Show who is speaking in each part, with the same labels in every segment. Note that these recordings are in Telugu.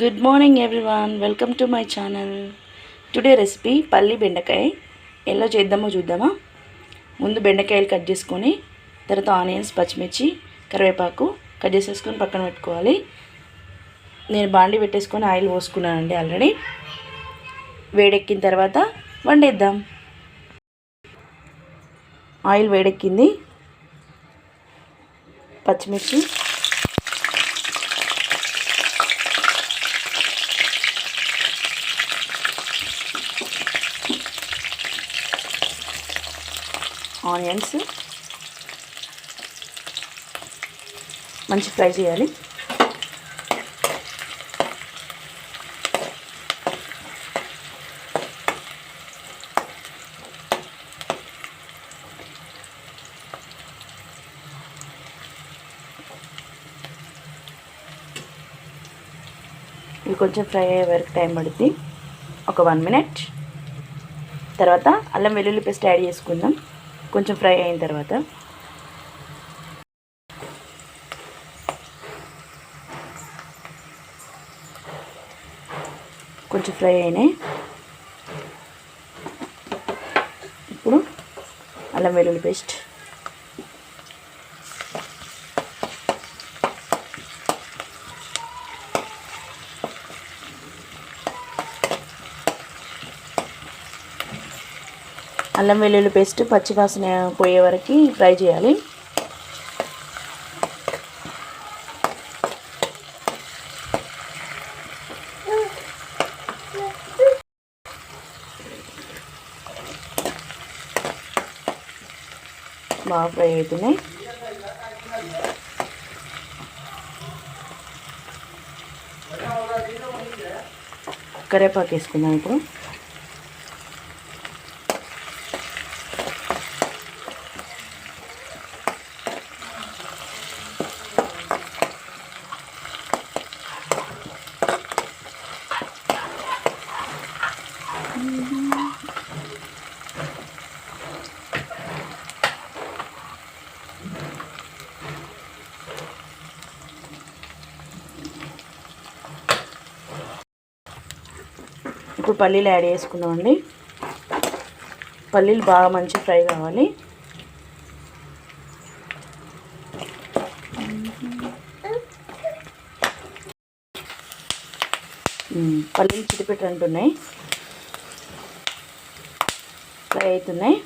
Speaker 1: Good morning everyone welcome to my channel today recipe పల్లి బెండకాయ. ఎలా చేద్దామో చూద్దామా? ముందు బెండకాయలు కట్ చేసుకొని తర్వాత ఆనియన్స్ పచ్చిమిర్చి కరివేపాకు కట్ చేసేసుకొని పక్కన పెట్టుకోవాలి. నేను బాండి పెట్టేసుకొని ఆయిల్ పోసుకున్నానండి ఆల్రెడీ. వేడెక్కిన తర్వాత వండేద్దాం. ఆయిల్ వేడెక్కింది. పచ్చిమిర్చి ఆనియన్స్. మంచి ఫ్రై చేయాలి. ఇవి కొంచెం ఫ్రై అయ్యే వరకు టైం పడుతుంది ఒక వన్ మినిట్. తర్వాత అల్లం వెల్లుల్లి పేస్ట్ యాడ్ చేసుకుందాం. కొంచెం ఫ్రై అయిన తర్వాత. కొంచెం ఫ్రై అయినాయి. ఇప్పుడు అల్లం వెల్లుల్లి పేస్ట్. అల్లం వెల్లుల్లి పేస్ట్ పచ్చివాసన పోయే వరకు ఫ్రై చేయాలి. బాగా ఫ్రై అవుతున్నాయి. కరేపాకు వేసుకుందాం ఇప్పుడు. ఇప్పుడు పల్లీలు యాడ్ చేసుకుందామండి. పల్లీలు బాగా మంచి ఫ్రై కావాలి. పల్లీలు చిటిపెట్టి అంటున్నాయి. ఫ్రై అవుతున్నాయి.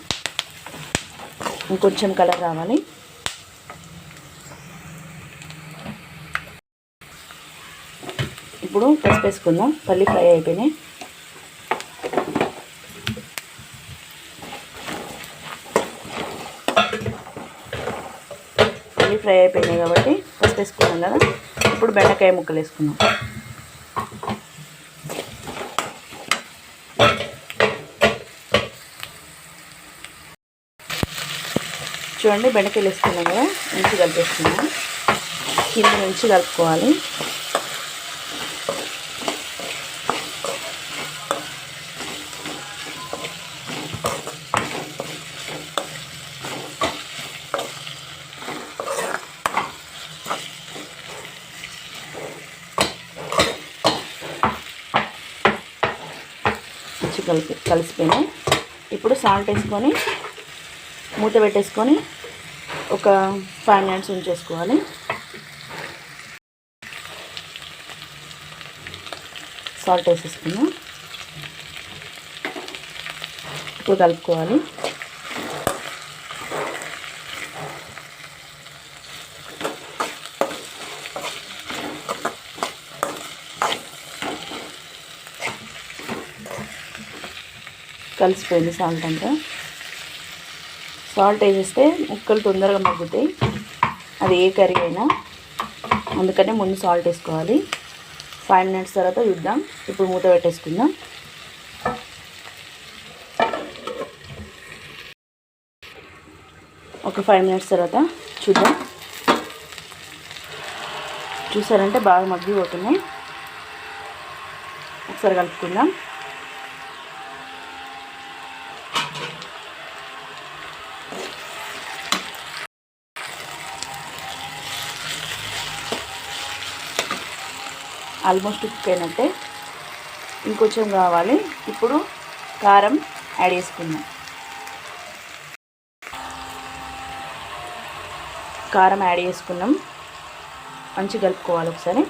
Speaker 1: ఇంకొంచెం కలర్ రావాలి. ఇప్పుడు పసుపు వేసుకుందాం. పల్లి ఫ్రై అయిపోయినాయి. ఫ్రై అయిపోయినాయి కాబట్టి ఫస్ట్ వేసుకున్నాం కదా. ఇప్పుడు బెండకాయ ముక్కలు వేసుకున్నాం చూడండి బెండకాయలు వేసుకున్నాం కదా. మంచి కలిపేసుకున్నాం కింద నుంచి కలుపుకోవాలి. కలిపి కలిసిపోయినాయి. ఇప్పుడు సాల్ట్ వేసుకొని మూత పెట్టేసుకొని ఒక ఫైవ్ మినిట్స్ ఉంచేసుకోవాలి. సాల్ట్ వేసేసుకున్నాం. ఇప్పుడు కలుపుకోవాలి. కలిసిపోయింది సాల్ట్ అంతా. సాల్ట్ వేసేస్తే ముక్కలు తొందరగా మగ్గుతాయి. అది ఏ కర్రీ అయినా. అందుకనే ముందు సాల్ట్ వేసుకోవాలి. ఫైవ్ మినిట్స్ తర్వాత చూద్దాం. ఇప్పుడు మూత పెట్టేసుకుందాం. ఒక ఫైవ్ మినిట్స్ తర్వాత చూద్దాం. చూసారంటే బాగా మగ్గిపోతున్నాయి. ఒకసారి కలుపుకుందాం. ఆల్మోస్ట్ కుక్ ఇంకొంచెం కావాలి. ఇప్పుడు కారం యాడ్ చేసుకుందాం. కారం యాడ్ చేసుకున్నాం మంచి కలుపుకోవాలి ఒకసారి.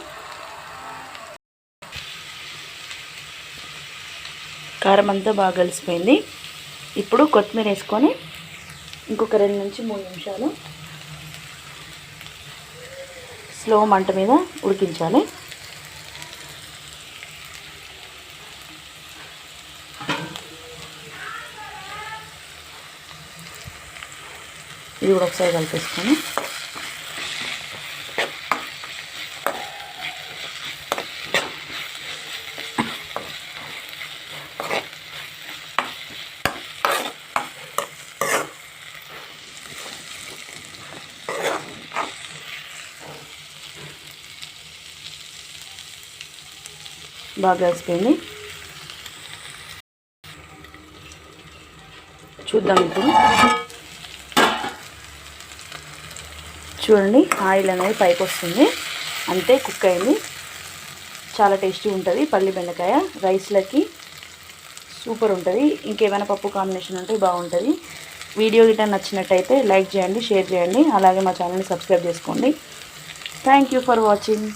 Speaker 1: కారం అంతా బాగా కలిసిపోయింది. ఇప్పుడు కొత్తిమీర వేసుకొని ఇంకొక రెండు నుంచి మూడు నిమిషాలు స్లో మంట మీద ఉడికించాలి. ఇది కూడా ఒకసారి కలిపేసుకొని బాగా కలిసిపోయింది. చూద్దాం ఇప్పుడు. చూడండి ఆయిల్ అనేది పైకి వస్తుంది. అంతే కుక్ అయింది. చాలా టేస్టీ ఉంటుంది పల్లి బెండకాయ. రైస్లకి సూపర్ ఉంటుంది. ఇంకేమైనా పప్పు కాంబినేషన్ ఉంటే బాగుంటుంది. వీడియో గిట్ట నచ్చినట్టయితే లైక్ చేయండి షేర్ చేయండి. అలాగే మా ఛానల్ని సబ్స్క్రైబ్ చేసుకోండి. Thank you for watching.